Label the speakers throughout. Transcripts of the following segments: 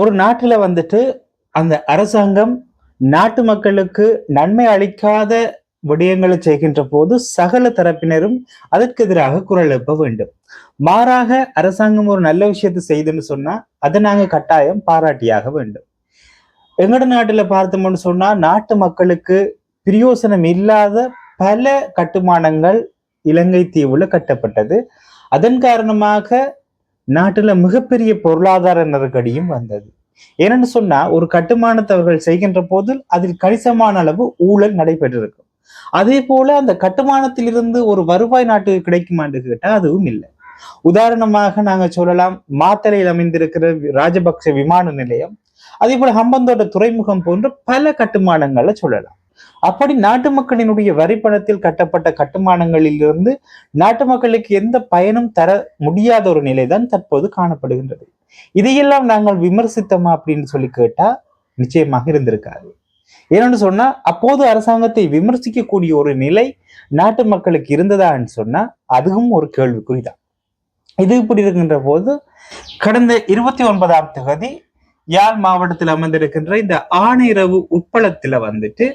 Speaker 1: ஒரு நாட்டில் வந்துட்டு அந்த அரசாங்கம் நாட்டு மக்களுக்கு நன்மை அளிக்காத விடயங்களை செய்கின்ற போது சகல தரப்பினரும் அதற்கு எதிராக குரல் எழுப்ப வேண்டும். மாறாக அரசாங்கம் ஒரு நல்ல விஷயத்தை செய்துன்னு சொன்னா அதை நாங்க கட்டாயம் பாராட்டியாக வேண்டும். எங்கட நாட்டுல பார்த்தோம்னு சொன்னா நாட்டு மக்களுக்கு பிரயோசனம் இல்லாத பல கட்டுமானங்கள் இலங்கை தீவுல கட்டப்பட்டது. அதன் காரணமாக நாட்டில் மிகப்பெரிய பொருளாதார நெருக்கடியும் வந்தது. என்னன்னு சொன்னா ஒரு கட்டுமானத்தை அவர்கள் செய்கின்ற போது அதில் கணிசமான அளவு ஊழல் நடைபெற்றிருக்கும். அதே போல அந்த கட்டுமானத்திலிருந்து ஒரு வருவாய் நாட்டுக்கு கிடைக்குமான்னு கேட்டால் அதுவும் இல்லை. உதாரணமாக நாங்க சொல்லலாம் மாத்தலையில் அமைந்திருக்கிற ராஜபக்ச விமான நிலையம் அதே போல ஹம்பந்தோட்ட துறைமுகம் போன்ற பல கட்டுமானங்களை சொல்லலாம். அப்படி நாட்டு மக்களினுடைய வரிப்பணத்தில் கட்டப்பட்ட கட்டுமானங்களிலிருந்து நாட்டு மக்களுக்கு எந்த பயனும் தர முடியாத ஒரு நிலைதான் தற்போது காணப்படுகின்றது. இதையெல்லாம் நாங்கள் விமர்சித்தோமா அப்படின்னு சொல்லி கேட்டா நிச்சயமாக இருந்திருக்காது. ஏன்னு சொன்னா அப்போது அரசாங்கத்தை விமர்சிக்கக்கூடிய ஒரு நிலை நாட்டு மக்களுக்கு இருந்ததான்னு சொன்னா அதுவும் ஒரு கேள்விக்குறிதான். இது இப்படி இருக்கின்ற போது கடந்த இருபத்தி ஒன்பதாம் தேதி யாழ் மாவட்டத்தில் அமர்ந்திருக்கின்ற இந்த ஆணையரவு உட்பளத்துல வந்துட்டு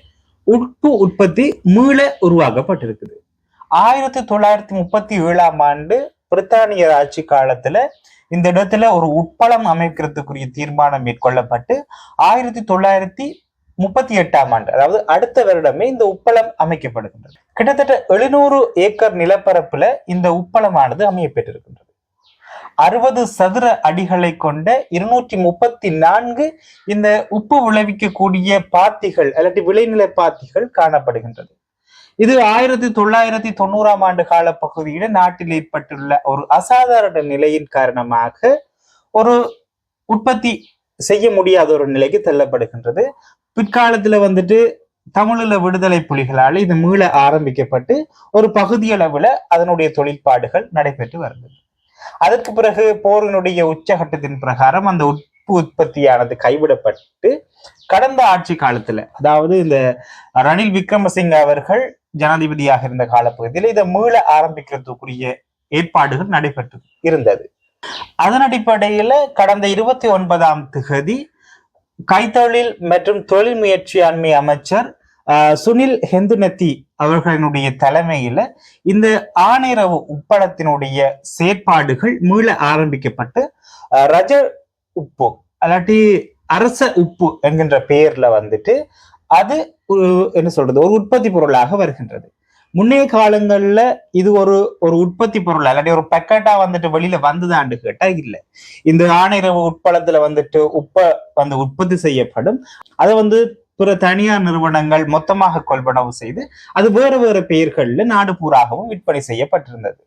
Speaker 1: உட்பு உற்பத்தி மீள உருவாக்கப்பட்டிருக்குது. ஆயிரத்தி தொள்ளாயிரத்தி முப்பத்தி ஏழாம் ஆண்டு பிரித்தானியர் ஆட்சி காலத்துல இந்த இடத்துல ஒரு உட்பளம் அமைக்கிறதுக்குரிய தீர்மானம் மேற்கொள்ளப்பட்டு ஆயிரத்தி தொள்ளாயிரத்தி முப்பத்தி எட்டாம் ஆண்டு அதாவது அடுத்த வருடமே இந்த உப்பளம் அமைக்கப்படுகின்றது. கிட்டத்தட்ட எழுநூறு ஏக்கர் நிலப்பரப்புல இந்த உப்பளமானது அமையப்பெற்றிருக்கின்றது. அறுபது சதுர அடிகளை கொண்ட இருநூற்றி முப்பத்தி நான்கு இந்த உப்பு விளைவிக்கக்கூடிய பாத்திகள் அல்லது விளைநிலை பாத்திகள் காணப்படுகின்றது. இது ஆயிரத்தி தொள்ளாயிரத்தி தொண்ணூறாம் ஆண்டு கால பகுதியில் நாட்டில் ஏற்பட்டுள்ள ஒரு அசாதாரண நிலையின் காரணமாக ஒரு உற்பத்தி செய்ய முடியாத ஒரு நிலைக்கு தள்ளப்படுகின்றது. பிற்காலத்துல வந்துட்டு தமிழில விடுதலை புலிகளால் இது மீள ஆரம்பிக்கப்பட்டு ஒரு பகுதியளவுல அதனுடைய தொழிற்பாடுகள் நடைபெற்று வருகிறது அதற்கு பிறகு போரினுடைய உச்சகட்டத்தின் பிரகாரம் அந்த உப்பு உற்பத்தியானது கைவிடப்பட்டு கடந்த ஆட்சி காலத்துல அதாவது இந்த ரணில் விக்ரமசிங்க அவர்கள் ஜனாதிபதியாக இருந்த காலப்பகுதியில் இதை மீள ஆரம்பிக்கிறதுக்குரிய ஏற்பாடுகள் நடைபெற்று இருந்தது. அதன் அடிப்படையில கடந்த இருபத்தி ஒன்பதாம் திகதி கைத்தொழில் மற்றும் தொழில் முயற்சியாண்மை அமைச்சர் ஆஹ், சுனில் ஹெந்துநத்தி அவர்களினுடைய தலைமையில இந்த ஆணையரவு உப்பளத்தினுடைய செயற்பாடுகள் மீள ஆரம்பிக்கப்பட்டு ரஜ உப்பு அல்லாட்டி அரச உப்பு என்கின்ற பெயர்ல வந்துட்டு அது என்ன சொல்றது ஒரு உற்பத்தி பொருளாக வருகின்றது. முன்னைய காலங்கள்ல இது ஒரு ஒரு உற்பத்தி பொருள் இல்லாட்டி ஒரு பெக்கெட்டா வந்துட்டு வெளியில வந்ததான்னு கேட்டா இல்ல. இந்த ஆணையரவு உட்பளத்துல வந்துட்டு உப்ப வந்து உற்பத்தி செய்யப்படும். அதை வந்து பிற தனியார் நிறுவனங்கள் மொத்தமாக கொள்வனவு செய்து அது வேறு வேறு பெயர்களில் நாடு பூராகவும் விற்பனை செய்யப்பட்டிருந்தது.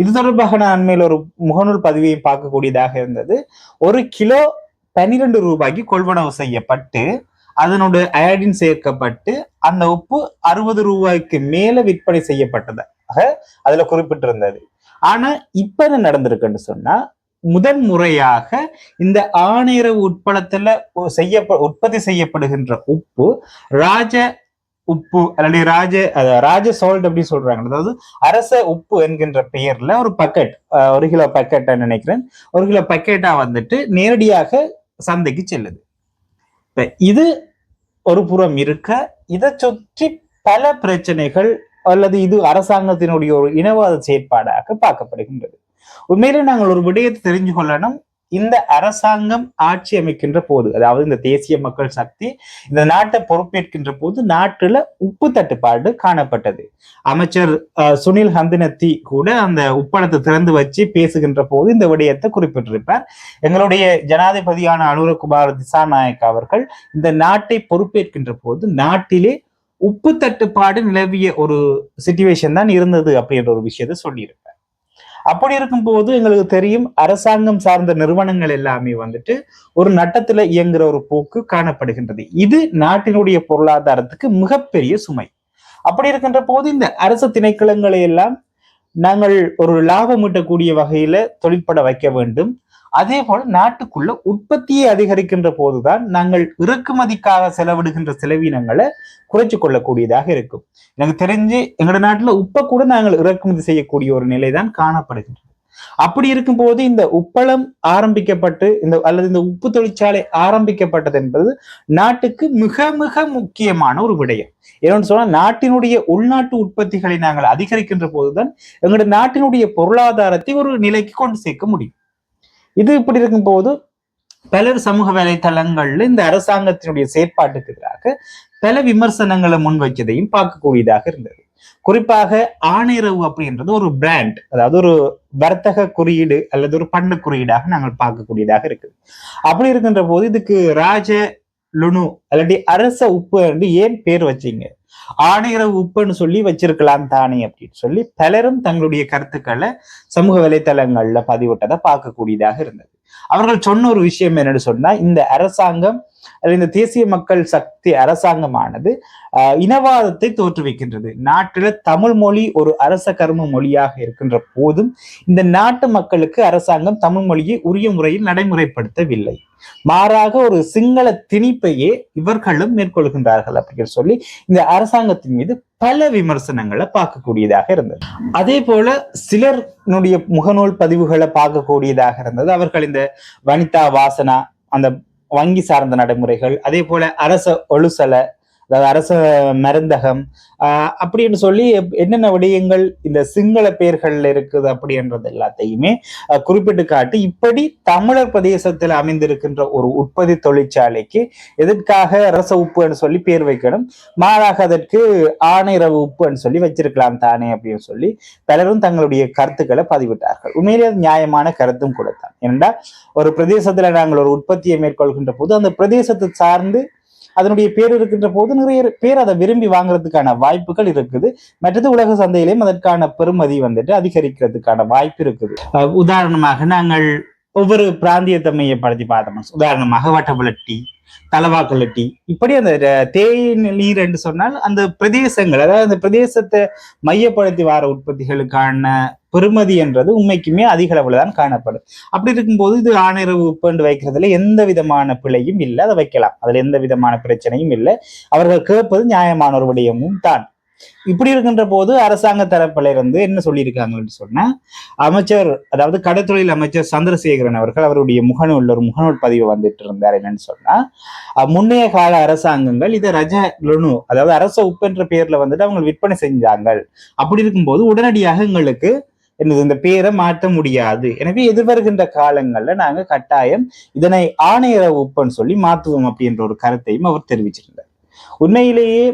Speaker 1: இது தொடர்பாக நான் அண்மையில் ஒரு முகநூல் பதிவையும் பார்க்கக்கூடியதாக இருந்தது. ஒரு கிலோ பன்னிரண்டு ரூபாய்க்கு கொள்வனவு செய்யப்பட்டு அதனுடைய அயடின் சேர்க்கப்பட்டு அந்த உப்பு அறுபது ரூபாய்க்கு மேல விற்பனை செய்யப்பட்டதாக அதுல குறிப்பிட்டிருந்தது. ஆனா இப்ப என்ன நடந்திருக்குன்னு சொன்னா முதன் முறையாக இந்த ஆணையரவு உட்படத்துல செய்ய செய்யப்ப உற்பத்தி செய்யப்படுகின்ற உப்பு ராஜ உப்பு அல்லது ராஜ ராஜ சால்ட் அப்படி சொல்றாங்க அதாவது அரச உப்பு என்கின்ற பெயர்ல ஒரு பக்கெட் ஒரு கிலோ பக்கெட்டா நினைக்கிறேன். ஒரு கிலோ பக்கெட்டா வந்துட்டு நேரடியாக சந்தைக்கு செல்லுது. இப்ப இது ஒரு புறம் இருக்க இதை சுற்றி பல பிரச்சனைகள் அல்லது இது அரசாங்கத்தினுடைய ஒரு இனவாத செயற்பாடாக பார்க்கப்படுகின்றது. உண்மையிலே நாங்கள் ஒரு விடயத்தை தெரிஞ்சு கொள்ளணும். இந்த அரசாங்கம் ஆட்சி அமைக்கின்ற போது அதாவது இந்த தேசிய மக்கள் சக்தி இந்த நாட்டை பொறுப்பேற்கின்ற போது நாட்டுல உப்பு தட்டுப்பாடு காணப்பட்டது. அமைச்சர் சுனில் ஹந்தினத்தி கூட அந்த உப்பளத்தை திறந்து வச்சு பேசுகின்ற போது இந்த விடயத்தை குறிப்பிட்டிருப்பார். எங்களுடைய ஜனாதிபதியான அனுரகுமார் திசாநாயக் அவர்கள் இந்த நாட்டை பொறுப்பேற்கின்ற போது நாட்டிலே உப்பு தட்டுப்பாடு நிலவிய ஒரு சுச்சுவேஷன் தான் இருந்தது அப்படின்ற ஒரு விஷயத்தை சொல்லியிருக்கு அப்படி இருக்கும்போது எங்களுக்கு தெரியும் அரசாங்கம் சார்ந்த நிறுவனங்கள் எல்லாமே வந்துட்டு ஒரு நட்டத்துல இயங்குற ஒரு போக்கு காணப்படுகின்றது. இது நாட்டினுடைய பொருளாதாரத்துக்கு மிகப்பெரிய சுமை. அப்படி இருக்கின்ற போது இந்த அரசு திணைக்களங்களை எல்லாம் நாங்கள் ஒரு லாபம் ஈட்டக்கூடிய வகையில தொழிற்பட வைக்க வேண்டும். அதே போல நாட்டுக்குள்ள உற்பத்தியை அதிகரிக்கின்ற போதுதான் நாங்கள் இறக்குமதிக்காக செலவிடுகின்ற செலவினங்களை குறைச்சு கொள்ளக்கூடியதாக இருக்கும். எனக்கு தெரிஞ்சு எங்களோட நாட்டுல உப்பை கூட நாங்கள் இறக்குமதி செய்யக்கூடிய ஒரு நிலைதான் காணப்படுகின்றது. அப்படி இருக்கும்போது இந்த உப்பளம் ஆரம்பிக்கப்பட்டு இந்த அல்லது இந்த உப்பு தொழிற்சாலை ஆரம்பிக்கப்பட்டது என்பது நாட்டுக்கு மிக மிக முக்கியமான ஒரு விடயம். ஏன்னு சொன்னா நாட்டினுடைய உள்நாட்டு உற்பத்திகளை நாங்கள் அதிகரிக்கின்ற போதுதான் எங்களுடைய நாட்டினுடைய பொருளாதாரத்தை ஒரு நிலைக்கு கொண்டு சேர்க்க முடியும். இது இப்படி இருக்கும்போது பலர் சமூக வலைத்தளங்கள்ல இந்த அரசாங்கத்தினுடைய செயற்பாட்டுக்கு எதிராக பல விமர்சனங்களை முன்வைச்சதையும் பார்க்கக்கூடியதாக இருந்தது. குறிப்பாக ஆணையரவு அப்படின்றது ஒரு பிராண்ட் அதாவது ஒரு வர்த்தக குறியீடு அல்லது ஒரு பண்ண குறியீடாக நாங்கள் பார்க்கக்கூடியதாக இருக்குது. அப்படி இருக்கின்ற போது இதுக்கு ராஜ லுணு அல்லாட்டி அரச உப்பு என்று ஏன் பேர் வச்சீங்க? ஆணையரவு உப்புன்னு சொல்லி வச்சிருக்கலாம் தானே அப்படின்னு சொல்லி பலரும் தங்களுடைய கருத்துக்களை சமூக வலைத்தளங்கள்ல பதிவிட்டதை பார்க்கக்கூடியதாக இருந்தது. அவர்கள் சொன்ன ஒரு விஷயம் என்னன்னு சொன்னா இந்த அரசாங்கம் இந்த தேசிய மக்கள் சக்தி அரசாங்கமானது இனவாதத்தை தோற்றுவிக்கின்றது. நாட்டில் தமிழ் மொழி ஒரு அரச கர்ம மொழியாக இருக்கின்ற போதும் இந்த நாட்டு மக்களுக்கு அரசாங்கம் தமிழ் மொழியை உரிய முறையில் நடைமுறைப்படுத்தவில்லை. மாறாக ஒரு சிங்கள திணிப்பையே இவர்களும் மேற்கொள்கின்றார்கள் அப்படின்னு சொல்லி இந்த அரசாங்கத்தின் மீது பல விமர்சனங்களை பார்க்கக்கூடியதாக இருந்தது. அதே போல சிலருடைய முகநூல் பதிவுகளை பார்க்கக்கூடியதாக இருந்தது. அவர்கள் இந்த வனிதா வாசனா அந்த வங்கி சார்ந்த நடைமுறைகள் அதே போல அரச ஒழுசலை அதாவது அரச மருந்தகம் ஆஹ் அப்படின்னு சொல்லி என்னென்ன விடயங்கள் இந்த சிங்கள பெயர்கள் இருக்குது அப்படின்றது எல்லாத்தையுமே குறிப்பிட்டு காட்டி இப்படி தமிழர் பிரதேசத்தில் அமைந்திருக்கின்ற ஒரு உற்பத்தி தொழிற்சாலைக்கு எதற்காக அரச உப்புன்னு சொல்லி பேர் வைக்கணும். மாறாக அதற்கு ஆணையரவு உப்புன்னு சொல்லி வச்சிருக்கலாம் தானே அப்படின்னு சொல்லி பலரும் தங்களுடைய கருத்துக்களை பதிவிட்டார்கள். உண்மையிலே நியாயமான கருத்தும் கொடுத்தான் ஏனென்றா ஒரு பிரதேசத்தில் நாங்கள் ஒரு உற்பத்தியை மேற்கொள்கின்ற போது அந்த பிரதேசத்தை சார்ந்து அதனுடைய பேர் இருக்கின்ற போது நிறைய பேர் அதை விரும்பி வாங்குறதுக்கான வாய்ப்புகள் இருக்குது. மற்றது உலக சந்தையிலையும் அதற்கான பெருமதி வந்துட்டு அதிகரிக்கிறதுக்கான வாய்ப்பு இருக்குது. உதாரணமாக நாங்கள் ஒவ்வொரு பிராந்தியத்தை மையப்படுத்தி பார்த்தோம். உதாரணமாக வட்டபுலட்டி தலவாக்கலட்டி இப்படி அந்த தேநீர் என்று சொன்னால் அந்த பிரதேசங்கள் அதாவது அந்த பிரதேசத்தை மையப்படுத்தி வார உற்பத்திகளுக்கான பெருமதி என்றது உண்மைக்குமே அதிக அளவில் தான் காணப்படும். அப்படி இருக்கும்போது இது ஆணையரவு உப்புண்டு வைக்கிறதுல எந்த விதமான பிழையும் இல்லை. அதை வைக்கலாம். அதுல எந்த விதமான பிரச்சனையும் இல்லை. அவர்கள் கேட்பது நியாயமான ஒரு விடயமும் தான். இப்படி இருக்கின்ற போது அரசாங்க தரப்புல இருந்து என்ன சொல்லியிருக்காங்கன்னு சொன்னா அமைச்சர் அதாவது கடற்தொழில் அமைச்சர் சந்திரசேகரன் அவர்கள் அவருடைய முகநூல் ஒரு முகநூல் பதிவு வந்துட்டு இருந்தார் என்னன்னு சொன்னா முன்னைய கால அரசாங்கங்கள் இதை ரஜ லுணு அதாவது அரச உப்பு என்ற பெயர்ல வந்துட்டு அவங்க விற்பனை செஞ்சாங்க. அப்படி இருக்கும்போது உடனடியாக எங்களுக்கு என்னது இந்த பேரை மாற்ற முடியாது. எனவே எதிர்வருகின்ற காலங்கள்ல நாங்க கட்டாயம் இதனை ஆணையர உப்புன்னு சொல்லி மாற்றுவோம் அப்படின்ற ஒரு கருத்தையும் அவர் தெரிவிச்சிருந்தார். உண்மையிலேயே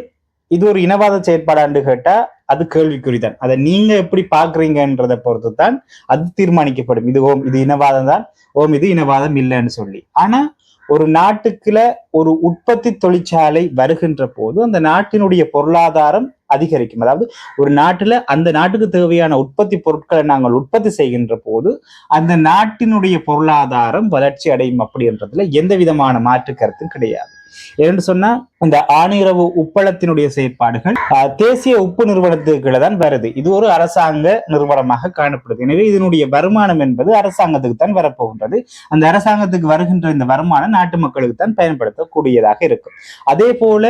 Speaker 1: இது ஒரு இனவாத செயற்பாடான்னு கேட்டா அது கேள்விக்குறிதான். அதை நீங்க எப்படி பாக்குறீங்கன்றதை பொறுத்து தான் அது தீர்மானிக்கப்படும். இது ஓம் இது இனவாதம் தான் ஓம் இது இனவாதம் இல்லைன்னு சொல்லி. ஆனா ஒரு நாட்டுக்குள்ள ஒரு உற்பத்தி தொழிற்சாலை வருகின்ற போது அந்த நாட்டினுடைய பொருளாதாரம் அதிகரிக்கும். அதாவது ஒரு நாட்டுல அந்த நாட்டுக்கு தேவையான உற்பத்தி பொருட்களை நாங்கள் உற்பத்தி செய்கின்ற போது அந்த நாட்டினுடைய பொருளாதாரம் வளர்ச்சி அடையும் அப்படின்றதுல எந்த விதமான மாற்று கருத்தும் கிடையாது. என்று சொன்னா இந்த ஆணிரவு உப்பளத்தினுடைய செயற்பாடுகள் தேசிய உப்பு நிறுவனத்துக்குள்ள தான் வருது. இது ஒரு அரசாங்க நிறுவனமாக காணப்படுது. எனவே இதனுடைய வருமானம் என்பது அரசாங்கத்துக்கு தான் வரப்போகின்றது. அந்த அரசாங்கத்துக்கு வருகின்ற இந்த வருமானம் நாட்டு மக்களுக்கு தான் பயன்படுத்தக்கூடியதாக இருக்கும். அதே போல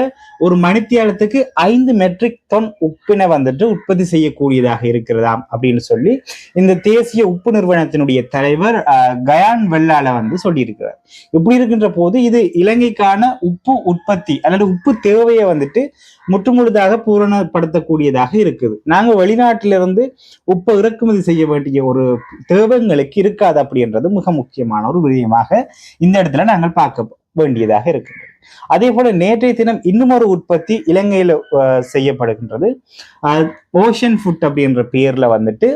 Speaker 1: ஒரு மணித்தியாலத்துக்கு ஐந்து மெட்ரிக் டன் உப்பினை வந்துட்டு உற்பத்தி செய்யக்கூடியதாக இருக்கிறதாம் அப்படின்னு சொல்லி இந்த தேசிய உப்பு நிறுவனத்தினுடைய தலைவர் கயான் வெள்ளால வந்து சொல்லியிருக்கிறார். இப்படி இருக்கின்ற போது இது இலங்கைக்கான உப்பு உற்பத்தி அல்லது உப்பு தேவையை வந்துட்டு முற்றுமுழுதாக பூரணப்படுத்தக்கூடியதாக இருக்குது. நாங்கள் வெளிநாட்டிலிருந்து உப்பை இறக்குமதி செய்ய வேண்டிய ஒரு தேவைங்களுக்கு இருக்காது அப்படின்றது மிக முக்கியமான ஒரு விடயமாக இந்த இடத்துல நாங்கள் பார்க்க வேண்டியதாக இருக்கின்றது. அதே போல நேற்றைய தினம் இன்னும் ஒரு உற்பத்தி இலங்கையில செய்யப்படுகின்றது. ஓஷன் ஃபுட் அப்படின்ற பெயர்ல வந்துட்டு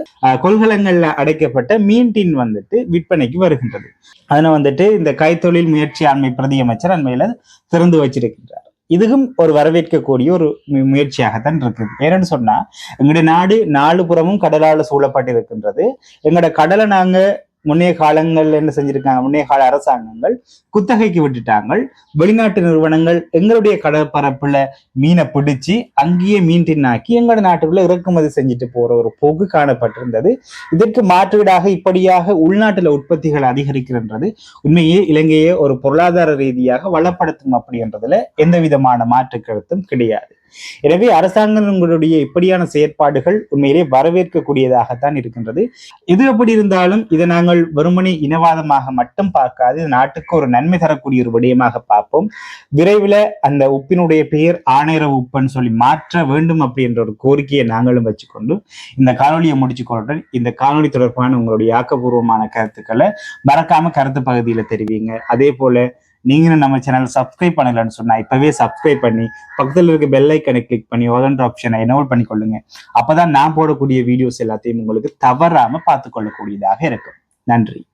Speaker 1: கொள்கலங்கள்ல அடைக்கப்பட்ட மீன் டின் வந்துட்டு விற்பனைக்கு வருகின்றது. அதனை வந்துட்டு இந்த கைத்தொழில் முயற்சி ஆண்மை பிரதியமைச்சர் அண்மையில திறந்து வச்சிருக்கின்றார். இதுவும் ஒரு வரவேற்கக்கூடிய ஒரு முயற்சியாகத்தான் இருக்குது ஏன்னு சொன்னா எங்களுடைய நாடு நாலு புறமும் கடலால் சூழப்பட்டிருக்கின்றது. எங்களோட கடலை நாங்க முன்னைய காலங்கள் என்ன செஞ்சிருக்காங்க. முன்னைய கால அரசாங்கங்கள் குத்தகைக்கு விட்டுட்டாங்க வெளிநாட்டு நிறுவனங்கள் எங்களுடைய கடற்பரப்புல மீனை பிடிச்சு அங்கேயே மீன் தின்னாக்கி எங்களோட நாட்டுக்குள்ள இறக்குமதி செஞ்சுட்டு போற ஒரு போக்கு காணப்பட்டிருந்தது. இதற்கு மாற்றுவீடாக இப்படியாக உள்நாட்டுல உற்பத்திகள் அதிகரிக்கின்றது உண்மையே இலங்கையை ஒரு பொருளாதார ரீதியாக வளப்படுத்தும் அப்படின்றதுல எந்த விதமான மாற்று கருத்தும் கிடையாது. எனவே அரசாங்கங்களுடைய இப்படியான செயற்பாடுகள் உண்மையிலே வரவேற்கக்கூடியதாகத்தான் இருக்கின்றது. எது எப்படி இருந்தாலும் இதை நாங்கள் வெறுமனே இனவாதமாக மட்டும் பார்க்காது நாட்டுக்கு ஒரு நன்மை தரக்கூடிய ஒரு விடயமாக பார்ப்போம். விரைவில் அந்த உப்பினுடைய பெயர் ஆணையர உப்புன்னு சொல்லி மாற்ற வேண்டும் அப்படின்ற ஒரு கோரிக்கையை நாங்களும் வச்சுக்கொண்டு இந்த காணொலியை முடிச்சுக்கொள்றேன். இந்த காணொலி தொடர்பான உங்களுடைய ஆக்கப்பூர்வமான கருத்துக்களை மறக்காம கருத்து பகுதியில் தெரிவிங்க. அதே போல நீங்களும் நம்ம சேனல் சப்ஸ்கிரைப் பண்ணலன்னு சொன்னா இப்பவே சப்ஸ்கிரைப் பண்ணி பக்கத்தில் இருக்க பெல் ஐக்கனை கிளிக் பண்ணி ஓதன்ற ஆப்ஷனை எனோல் பண்ணிக்கொள்ளுங்க. அப்பதான் நான் போடக்கூடிய வீடியோஸ் எல்லாத்தையும் உங்களுக்கு தவறாம பார்த்து கொள்ளக்கூடியதாக இருக்கும். நன்றி.